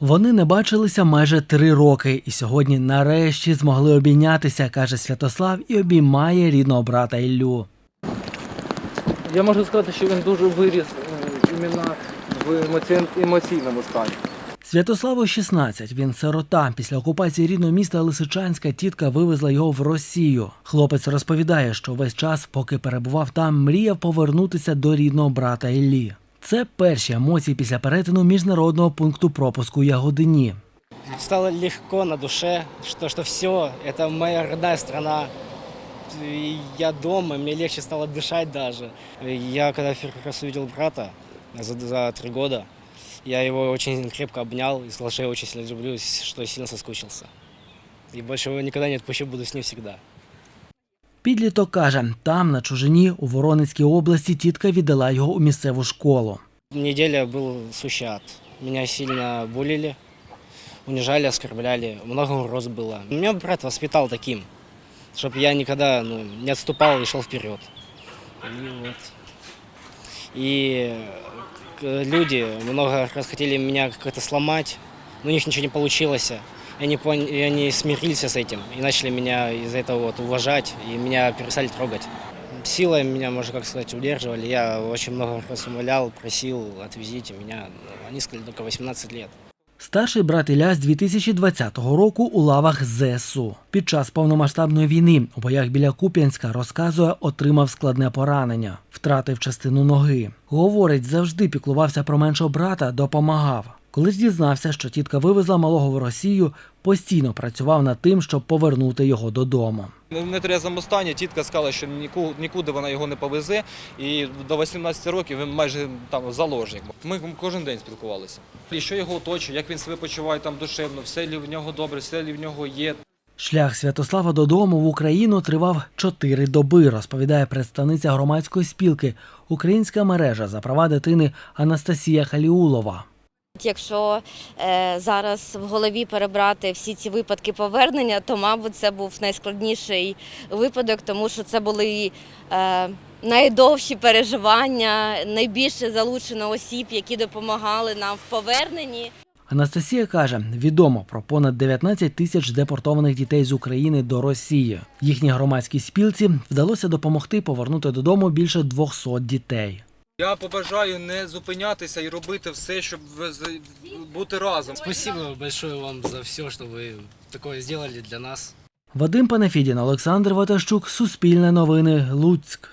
Вони не бачилися майже три роки, і сьогодні нарешті змогли обійнятися, каже Святослав, і обіймає рідного брата Іллю. Я можу сказати, що він дуже виріс е, іменно в емоці- емоційному стані. Святославу 16, він сирота. Після окупації рідного міста Лисичанська тітка вивезла його в Росію. Хлопець розповідає, що весь час, поки перебував там, мріяв повернутися до рідного брата Іллі. Це перші емоції після перетину міжнародного пункту пропуску у Ягодині. Стало легко на душе, что, что все, это моя родная страна. И я дома, мне легче стало дышать даже. Я когда в первый раз увидел брата за, за три года, я его очень крепко обнял и сказал, что я очень сильно люблю, что сильно соскучился. И больше его никогда не отпущу, буду с ним всегда. Підліток каже, там, на чужині, у Воронецькій області, тітка віддала його у місцеву школу. Неделя был сущий ад. Меня сильно булили, унижали, оскорбляли. Много угроз было. Меня брат воспитал таким, чтобы я никогда ну, не отступал и шел вперед. И вот. И э, люди много раз хотели меня как-то сломать, но у них ничего не получилось. И они, пон- и они смирились с этим и начали меня из-за этого вот уважать, и меня перестали трогать. Силой меня, можно как сказать, удерживали. Я очень много раз умолял, просил, отвезите меня. Они сказали только 18 лет. Старший брат Ілля з 2020 року у лавах ЗСУ. Під час повномасштабної війни у боях біля Куп'янська розказує, отримав складне поранення, втратив частину ноги. Говорить, завжди піклувався про меншого брата, допомагав. Коли ж дізнався, що тітка вивезла малого в Росію, постійно працював над тим, щоб повернути його додому. В нетрезвому стані тітка сказала, що нікуди вона його не повезе, і до 18 років він майже там заложник. Ми кожен день спілкувалися. І що його оточує, як він себе почуває там душевно, все лі в нього добре, все лі в нього є. Шлях Святослава додому в Україну тривав чотири доби, розповідає представниця громадської спілки Українська мережа за права дитини Анастасія Халіулова. Якщо е, зараз в голові перебрати всі ці випадки повернення, то, мабуть, це був найскладніший випадок, тому що це були е, найдовші переживання, найбільше залучено осіб, які допомагали нам в поверненні. Анастасія каже, відомо про понад 19 тисяч депортованих дітей з України до Росії. Їхній громадській спілці вдалося допомогти повернути додому більше 200 дітей. Я побажаю не зупинятися і робити все, щоб з- бути разом. Спасибо большое вам за все, що ви такое сделали для нас. Вадим Панафідін, Олександр Ватащук, Суспільне новини, Луцьк.